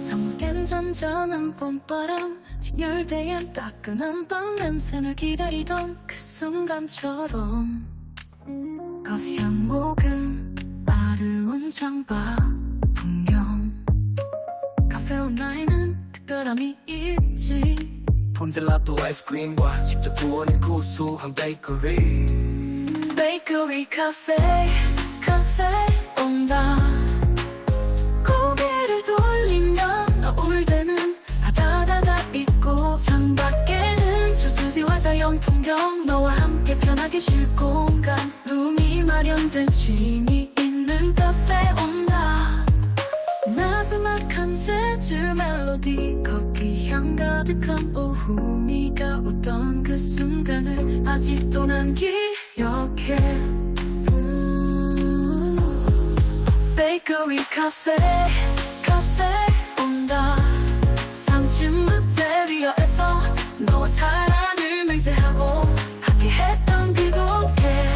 잠깐 잔잔한 봄바람 진열대엔 따끈한 빵 냄새를 기다리던 그 순간처럼. 커피 한 모금 아르운 창밖 풍경 카페 온라인은 특별함이 있지. 폰젤라또 아이스크림과 직접 구워낸 구수한 베이커리. 베이커리 카페 카페 온다. 고개를 돌리면 나올 때는 바다다다 있고 창밖에는 저수지와 자연 풍경. 너와 함께 편하게 쉴 공간. 룸이 마련된 쉼이 있는 카페 온다. 나즈막한 재즈 멜로디. 커피 향 가득한 오후 네가 웃던 그 순간을 아직도 난 기억해 베이커리 카페 카페 온다. 3층 롯데리아에서 너와 사랑을 맹세하고 함께했던 그곳에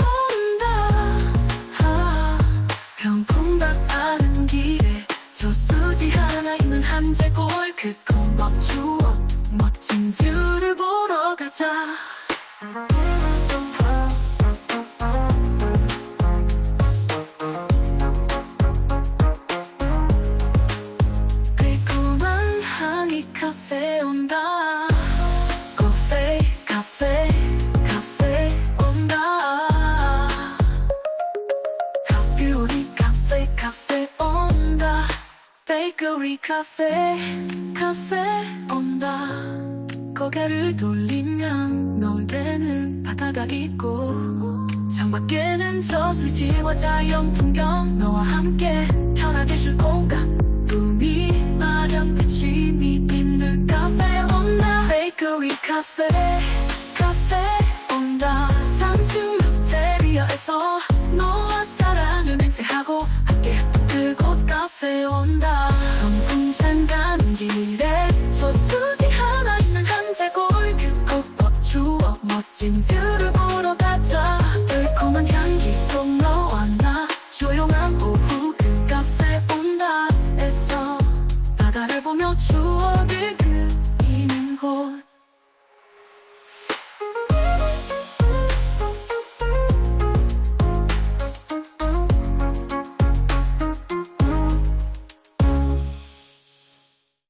온다. 아, 병풍박 아는 길에 저 수지 하나 있는 한제골 그 고막 추억 멋진 뷰를 보러 가자 베이커리 카페 카페 온다. 고개를 돌리면 노을 때는 바다가 있고 창밖에는 저수지와 자연 풍경. 너와 함께 편하게 쉴 공간. 꿈이 마련된 쉼이 있는 카페 온다. 베이커리 카페 in.